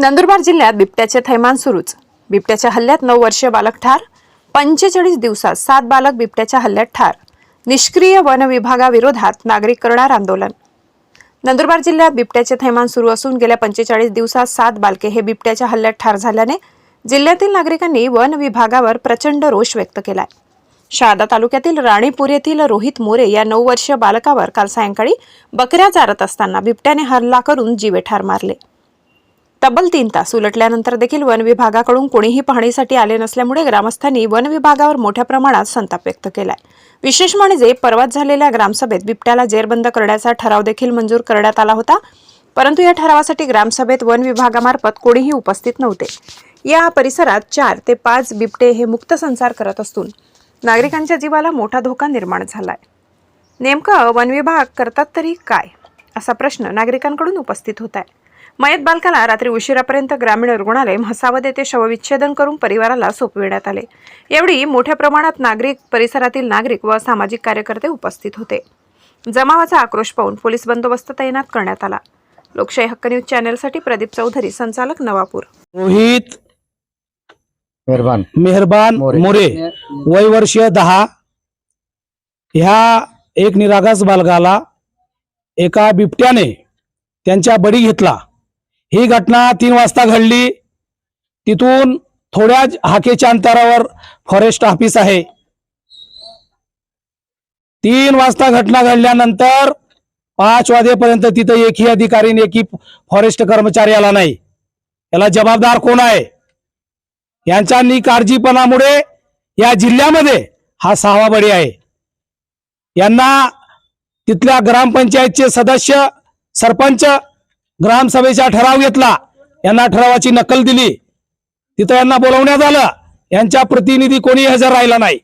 नंदुरबार जिल्ह्यात बिबट्याचे थैमान सुरूच. बिबट्याच्या हल्ल्यात नऊ वर्षीय बालक ठार पंचेचाळीस दिवसात सात बालक बिबट्याच्या हल्ल्यात ठार. निष्क्रिय वन विभागाविरोधात नागरिक करणार आंदोलन. नंदुरबार जिल्ह्यात बिबट्याचे थैमान सुरू असून गेल्या पंचेचाळीस दिवसात सात बालके हे बिबट्याच्या हल्ल्यात ठार झाल्याने जिल्ह्यातील नागरिकांनी वन विभागावर प्रचंड रोष व्यक्त केलाय. शहादा तालुक्यातील राणीपूर येथील रोहित मोरे या नऊ वर्षीय बालकावर काल सायंकाळी बकऱ्या चारत असताना बिबट्याने हल्ला करून जीवे ठार मारले. तब्बल तीन तास उलटल्यानंतर देखील वन विभागाकडून कोणीही पाहणीसाठी आले नसल्यामुळे ग्रामस्थांनी वन विभागावर मोठ्या प्रमाणात संताप व्यक्त केलाय. विशेष म्हणजे परवाच झालेल्या ग्रामसभेत बिबट्याला जेरबंद करण्याचा ठराव देखील मंजूर करण्यात आला होता. परंतु या ठरावासाठी ग्रामसभेत वन विभागामार्फत कोणीही उपस्थित नव्हते. या परिसरात चार ते पाच बिबटे हे मुक्त संसार करत असून नागरिकांच्या जीवाला मोठा धोका निर्माण झालाय. नेमकं वन विभाग करतात तरी काय? असा प्रश्न नागरिकांकडून उपस्थित होत आहे मयत बालकाला रात्री उशिरापर्यंत ग्रामीण रुग्णालय म्हसावद येथे शवविच्छेदन करून परिवाराला सोपविण्यात आले. एवढी मोठ्या प्रमाणात नागरिक परिसरातील नागरिक व सामाजिक कार्यकर्ते उपस्थित होते. जमावाचा आक्रोश पाहून पोलीस बंदोबस्त तैनात करण्यात आला. लोकशाही हक्क न्यूज चॅनेलसाठी प्रदीप चौधरी संचालक नवापूर. रोहित मेहरबान. मेहरबान मोरे. वय वर्ष दहा. ह्या एक निरागस बालकाला एका बिबट्याने त्यांच्या बडी घेतला. ही घटना तीन वाजता घडली. तिथून थोड्याच हाकेच्या अंतरावर फॉरेस्ट ऑफिस आहे. तीन वाजता घटना घडल्यानंतर पाच वाजेपर्यंत तिथं एकही अधिकारी एकही फॉरेस्ट कर्मचारी आला नाही. याला जबाबदार कोण आहे? यांच्या निकाळजीपणामुळे या जिल्ह्यामध्ये हा सहावा बळी आहे. यांना तिथल्या ग्रामपंचायतचे सदस्य सरपंच ग्रामसभेचा ठराव घेतला. यांना ठरावाची नकल दिली. तिथं यांना बोलवण्यात आलं. यांच्या प्रतिनिधी कोणी हजर राहिला नाही.